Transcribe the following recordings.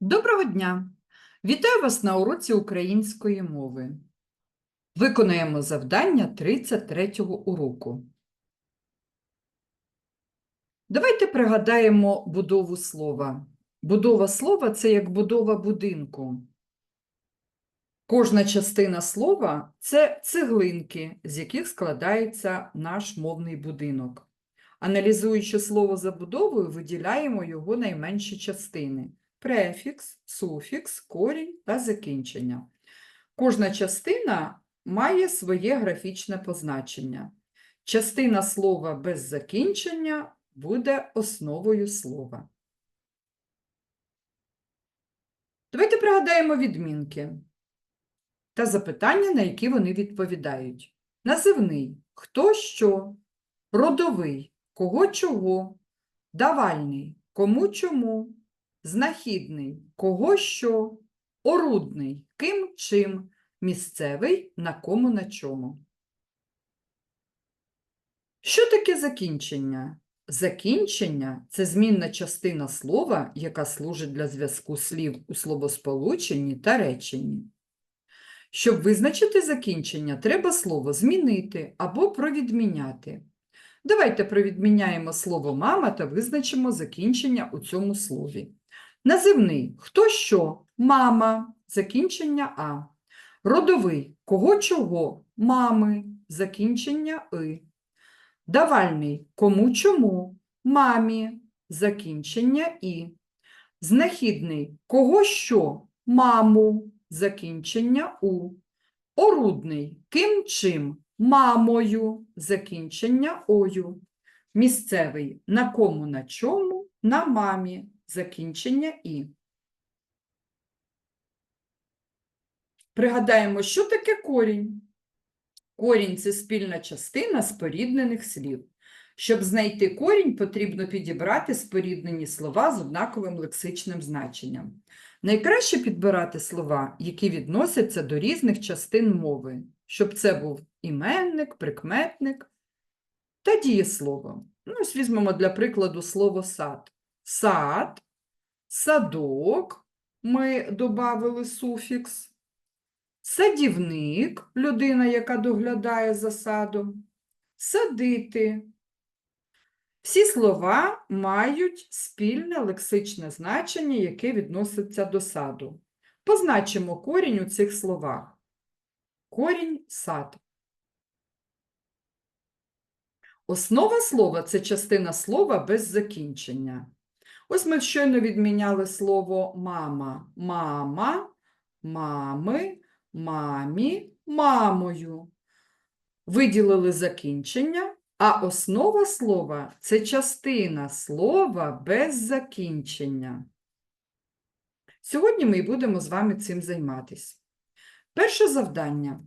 Доброго дня! Вітаю вас на уроці української мови. Виконаємо завдання 33-го уроку. Давайте пригадаємо будову слова. Будова слова це як будова будинку. Кожна частина слова це цеглинки, з яких складається наш мовний будинок. Аналізуючи слово за будовою, виділяємо його найменші частини префікс, суфікс, корінь та закінчення. Кожна частина має своє графічне позначення. Частина слова без закінчення буде основою слова. Давайте пригадаємо відмінки та запитання, на які вони відповідають. Називний хто що, родовий кого чого, давальний кому чому, знахідний кого що, орудний ким чим, місцевий на кому на чому. Що таке закінчення? Закінчення це змінна частина слова, яка служить для зв'язку слів у словосполученні та реченні. Щоб визначити закінчення, треба слово змінити або провідміняти. Давайте провідміняємо слово мама та визначимо закінчення у цьому слові. Називний хто що? Мама, закінчення А. Родовий кого чого? Мами, закінчення И. Давальний кому чому? Мамі, закінчення І. Знахідний кого що? Маму, закінчення У. Орудний ким чим? Мамою, закінчення Ою. Місцевий на кому на чому? На мамі, закінчення І. Пригадаємо, що таке корінь. Корінь – це спільна частина споріднених слів. Щоб знайти корінь, потрібно підібрати споріднені слова з однаковим лексичним значенням. Найкраще підбирати слова, які відносяться до різних частин мови, щоб це був іменник, прикметник та дієслово. Ну, ось візьмемо для прикладу слово сад. Сад, садок, ми додали суфікс. Садівник людина, яка доглядає за садом. Садити. Всі слова мають спільне лексичне значення, яке відноситься до саду. Позначимо корінь у цих словах. Корінь сад. Основа слова це частина слова без закінчення. Ось ми щойно відміняли слово мама. Мама, мами, мамі, мамою. Виділили закінчення, а основа слова це частина слова без закінчення. Сьогодні ми і будемо з вами цим займатися. Перше завдання.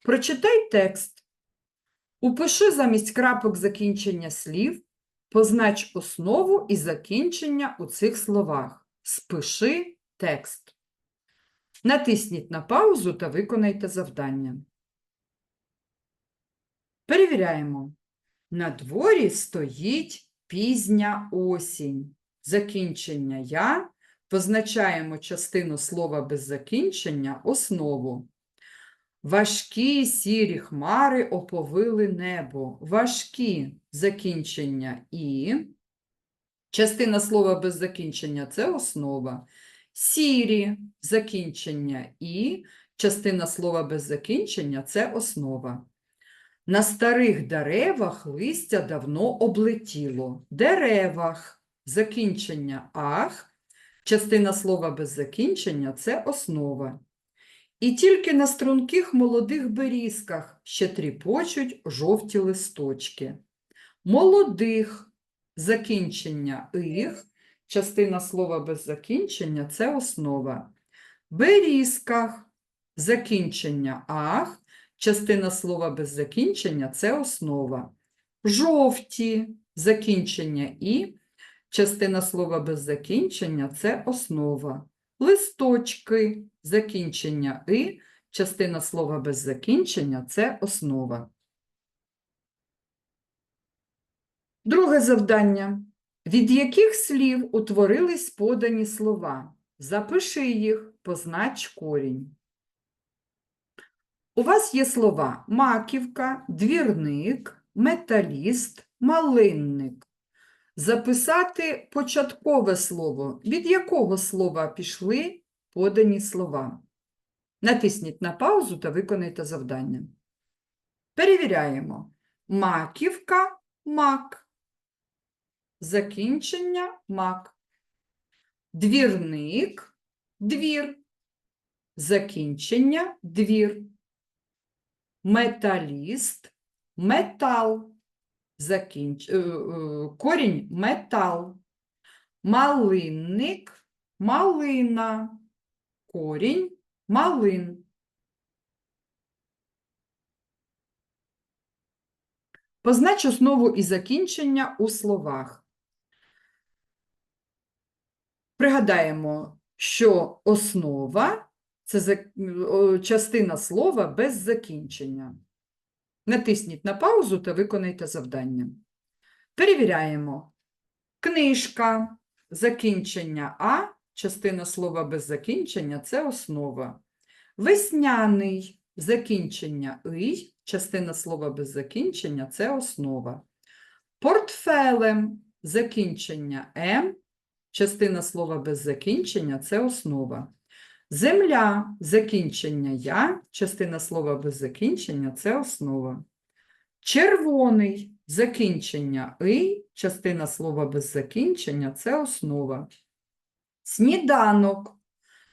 Прочитай текст. Упиши замість крапок закінчення слів, познач основу і закінчення у цих словах. Спиши текст. Натисніть на паузу та виконайте завдання. Перевіряємо. На дворі стоїть пізня осінь. Закінчення я. Позначаємо частину слова без закінчення основу. Важкі сірі хмари оповили небо. Важкі закінчення і. Частина слова без закінчення це основа. Сірі закінчення і. Частина слова без закінчення це основа. На старих деревах листя давно облетіло. Деревах закінчення ах. Частина слова без закінчення це основа. І тільки на струнких молодих берізках ще тріпочуть жовті листочки. Молодих закінчення їх, частина слова без закінчення це основа. Берізках закінчення ах, частина слова без закінчення це основа. Жовті закінчення і, частина слова без закінчення це основа. Листочки, закінчення «и», частина слова без закінчення – це основа. Друге завдання. Від яких слів утворились подані слова? Запиши їх, познач корінь. У вас є слова маківка, двірник, металіст, малинник. Записати початкове слово. Від якого слова пішли подані слова? Натисніть на паузу та виконайте завдання. Перевіряємо. Маківка мак. Закінчення мак. Двірник двір. Закінчення двір. Металіст метал. Закінч... е, е, Корінь метал. Малинник малина. Корінь малин. Познач основу і закінчення у словах. Пригадаємо, що основа це частина слова без закінчення. Натисніть на паузу та виконайте завдання. Перевіряємо. Книжка, закінчення А, частина слова без закінчення це основа. Весняний, закінчення «ий», частина слова без закінчення це основа. Портфелем, закінчення М, частина слова без закінчення це основа. Земля, закінчення я, частина слова без закінчення це основа. Червоний, закінчення и, частина слова без закінчення це основа. Сніданок.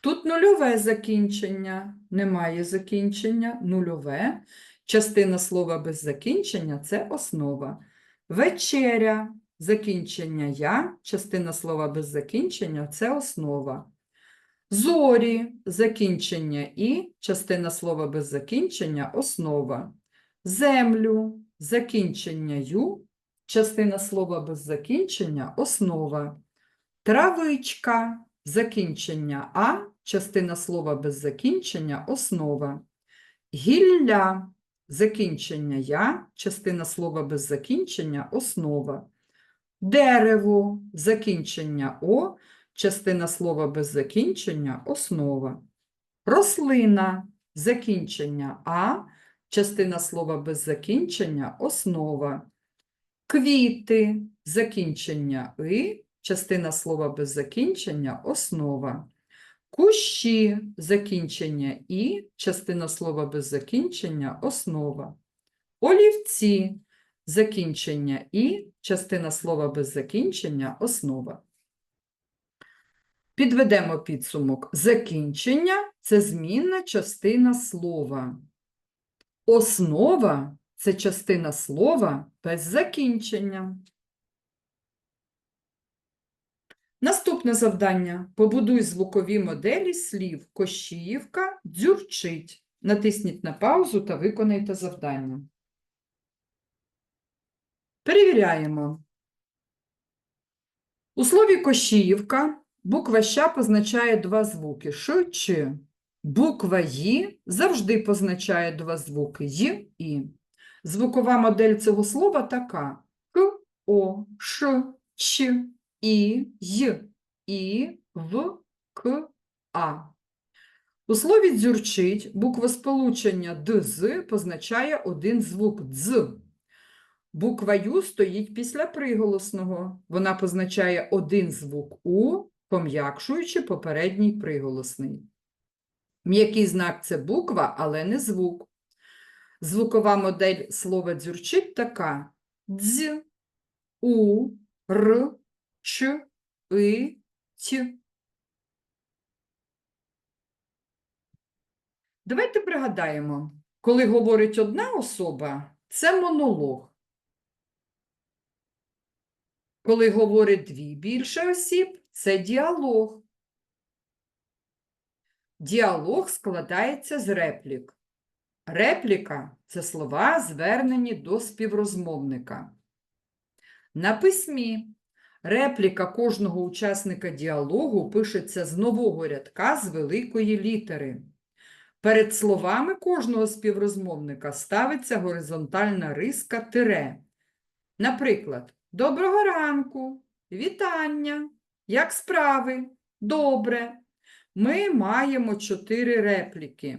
Тут нульове закінчення, немає закінчення, нульове. Частина слова без закінчення це основа. Вечеря, закінчення я, частина слова без закінчення це основа. Зорі, закінчення і, частина слова без закінчення основа. Землю, закінчення ю, частина слова без закінчення основа. Травичка, закінчення а, частина слова без закінчення основа. Гілля, закінчення я, частина слова без закінчення основа. Дерево, закінчення о, частина слова без закінчення основа. Рослина, закінчення а, частина слова без закінчення основа. Квіти, закінчення и, частина слова без закінчення основа. Кущі, закінчення і, частина слова без закінчення основа. Олівці, закінчення і, частина слова без закінчення основа. Підведемо підсумок. Закінчення це змінна частина слова. Основа це частина слова без закінчення. Наступне завдання. Побудуй звукові моделі слів Кощіївка, дзюрчить. Натисніть на паузу та виконайте завдання. Перевіряємо. У слові Кощіївка буква Щ позначає два звуки Ш, Ч. Буква Ї завжди позначає два звуки Й, І. Звукова модель цього слова така К, О, Ш, Ч, І, Й, І, В, К, А. У слові дзюрчить буква сполучення ДЗ позначає один звук Дз. Буква Ю стоїть після приголосного. Вона позначає один звук У, пом'якшуючи попередній приголосний. М'який знак це буква, але не звук. Звукова модель слова дзюрчить така: дз, у, р, ч, и, т. Давайте пригадаємо, коли говорить одна особа, це монолог. Коли говорить дві більше осіб, це діалог. Діалог складається з реплік. Репліка це слова, звернені до співрозмовника. На письмі репліка кожного учасника діалогу пишеться з нового рядка з великої літери. Перед словами кожного співрозмовника ставиться горизонтальна риска тире. Наприклад, Доброго ранку, вітання, як справи, добре, ми маємо чотири репліки.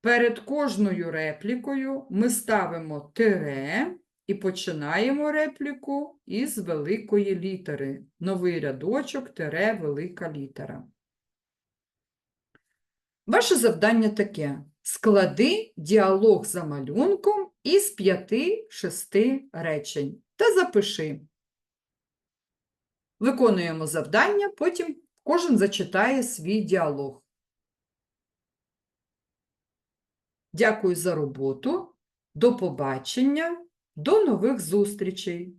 Перед кожною реплікою ми ставимо тире і починаємо репліку із великої літери. Новий рядочок, тире, велика літера. Ваше завдання таке: склади діалог за малюнком із п'яти-шести речень та запиши. Виконуємо завдання, потім кожен зачитає свій діалог. Дякую за роботу. До побачення, до нових зустрічей!